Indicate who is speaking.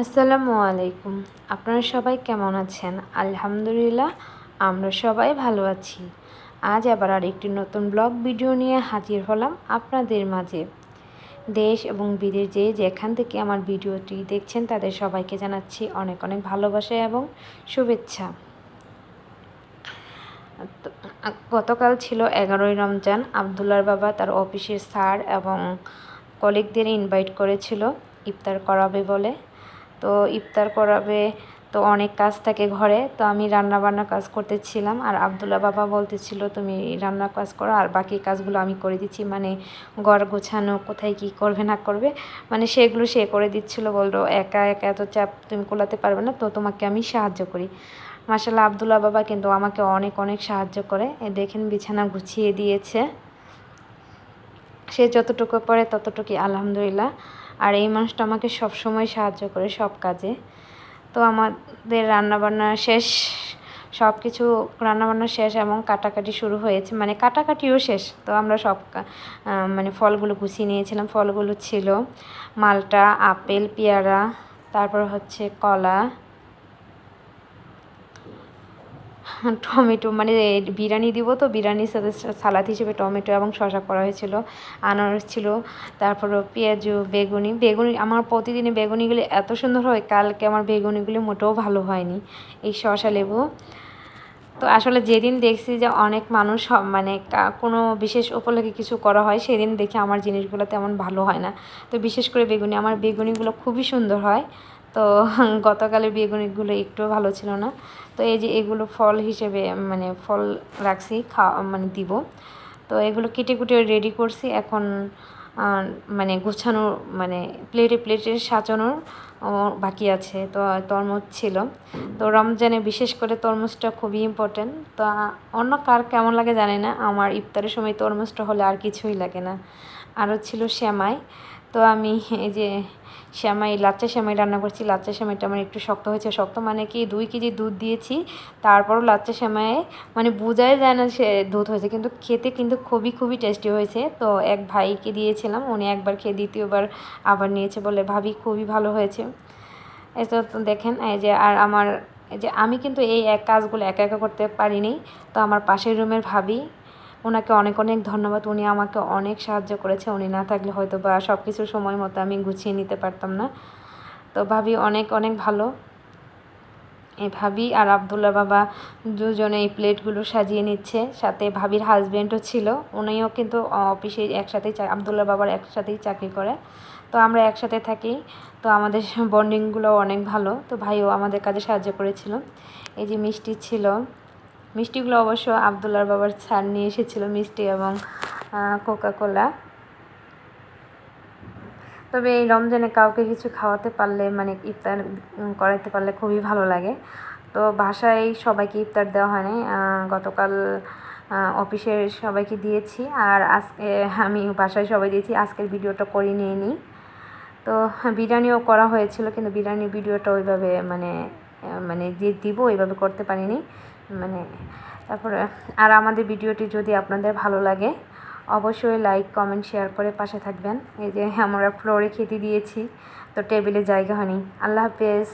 Speaker 1: আসসালামু আলাইকুম। আপনারা সবাই কেমন আছেন? আলহামদুলিল্লাহ, আমরা সবাই ভালো আছি। আজ আবার আরেকটি নতুন ব্লগ ভিডিও নিয়ে হাজির হলাম আপনাদের মাঝে। দেশ এবং বিদেশ যে যেখান থেকে আমার ভিডিওটি দেখছেন, তাদের সবাইকে জানাচ্ছি অনেক অনেক ভালোবাসা এবং শুভেচ্ছা। গতকাল ছিল এগারোই রমজান। আবদুল্লার বাবা তার অফিসের স্যার এবং কলিগদের ইনভাইট করেছিল ইফতার করাবে বলে। তো ইফতার করাবে, তো অনেক কাজ থাকে ঘরে। তো আমি রান্না বান্না কাজ করতেছিলাম আর আবদুল্লা বাবা বলতেছিল, তুমি রান্না কাজ করো আর বাকি কাজগুলো আমি করে দিচ্ছি। মানে ঘর গোছানো, কোথায় কি করবে, না করবে মানে সেগুলো সে করে দিচ্ছিল, বলল, একা একা এত চাপ তুমি কোলাতে পারবে না, তো তোমাকে আমি সাহায্য করি। মাসাল্লাহ আবদুল্লা বাবা কিন্তু আমাকে অনেক অনেক সাহায্য করে। দেখেন বিছানা গুছিয়ে দিয়েছে। সে যতটুকু পড়ে ততটুকুই, আলহামদুলিল্লাহ। আর এই মানুষটা আমাকে সব সময় সাহায্য করে সব কাজে। তো আমাদের রান্নাবান্না শেষ সব কিছু রান্নাবান্না শেষ এবং কাটাকাটি শুরু হয়েছে। মানে কাটাকাটিও শেষ, তো আমরা সব মানে ফলগুলো গুছিয়ে নিয়েছিলাম। ফলগুলো ছিল মালটা, আপেল, পেয়ারা, তারপর হচ্ছে কলা টমেটো মানে বিরিয়ানি দিব তো, বিরিয়ানির সাথে সালাদ হিসেবে টমেটো এবং শসা করা হয়েছিল, আনারস ছিল, তারপর পেঁয়াজু, বেগুনি বেগুনি, আমার প্রতিদিনে বেগুনিগুলি এত সুন্দর হয়, কালকে আমার বেগুনিগুলি মোটেও ভালো হয়নি, এই শসা লেবু। তো আসলে যেদিন দেখছি যে অনেক মানুষ মানে কোনো বিশেষ উপলক্ষে কিছু করা হয়, সেদিন দেখে আমার জিনিসগুলো তেমন ভালো হয় না। তো বিশেষ করে বেগুনি, আমার বেগুনিগুলো খুবই সুন্দর হয়। তো গতকালের বেগুনিগুলো একটু ভালো ছিল না। তো এই যে এগুলো ফল হিসেবে মানে ফল রাখছি খাওয়া মানে দিব। তো এগুলো কেটে কুটে রেডি করছি। এখন মানে গোছানোর মানে প্লেটে প্লেটে সাজানোর বাকি আছে। তো তরমুজ ছিল। তো রমজানে বিশেষ করে তরমুজটা খুবই ইম্পর্টেন্ট তো অন্য কার কেমন লাগে জানি না। আমার ইফতারের সময় তরমুজটা হলে আর কিছুই লাগে না। আরও ছিল শ্যামাই তো আমি এই যে শ্যামাই লাচ্চা শ্যামাই রান্না করছি। লাচ্চা শ্যামাইটা আমার একটু শক্ত হয়েছে। শক্ত মানে কি? দুই কেজি দুধ দিয়েছি। তারপরও লাচ্চা শ্যামাই মানে বোঝাই যায় না সে দুধ হয়েছে। কিন্তু খেতে কিন্তু খুবই খুবই টেস্টি হয়েছে। তো এক ভাইকে দিয়েছিলাম। উনি একবার খেয়ে দ্বিতীয়বার আবার নিয়েছে বলে ভাবি খুবই ভালো হয়েছে। এটা তো দেখেন, এই যে আর আমার, এই যে আমি কিন্তু এই এক কাজগুলো একা একা করতে পারিনি। তো আমার পাশের রুমের ভাবি ওনাকে অনেক অনেক ধন্যবাদ। উনি আমাকে অনেক সাহায্য করেছে। উনি না থাকলে হয়তো বা সব কিছু সময় মতো আমি গুছিয়ে নিতে পারতাম না। তো ভাবি অনেক অনেক ভালো। এই ভাবি আর আবদুল্লা বাবা দুজনে এই প্লেটগুলো সাজিয়ে নিচ্ছে। সাথে ভাবির হাজব্যান্ডও ছিল। উনিও কিন্তু অফিসে একসাথেই আবদুল্লা বাবার একসাথেই চাকরি করে। তো আমরা একসাথে থাকি। তো আমাদের বন্ডিংগুলো অনেক ভালো। তো ভাইও আমাদের কাজে সাহায্য করেছিল। এই যে মিষ্টি ছিল। মিষ্টিগুলো অবশ্য আবদুল্লার বাবার ছাড় নিয়ে এসেছিল মিষ্টি এবং কোকাকোলা তবে এই রমজানে কাউকে কিছু খাওয়াতে পারলে মানে ইফতার করাইতে পারলে খুবই ভালো লাগে। তো বাসায় সবাইকে ইফতার দেওয়া হয়নি গতকাল অফিসের সবাইকে দিয়েছি আর আজকে, আমি বাসায় সবাই দিয়েছি। আজকের ভিডিওটা করে নিয়ে নিই। তো বিরিয়ানিও করা হয়েছিল, কিন্তু বিরিয়ানির ভিডিওটা ওইভাবে মানে মানে যে দিব ওইভাবে করতে পারিনি। মানে তারপরে, আর আমাদের ভিডিওটি যদি আপনাদের ভালো লাগে, অবশ্যই লাইক কমেন্ট শেয়ার করে পাশে থাকবেন। এই যে আমরা ফ্লোরে খেতে দিয়েছি, তো টেবিলে জায়গা হয়নি। আল্লাহ হাফেজ।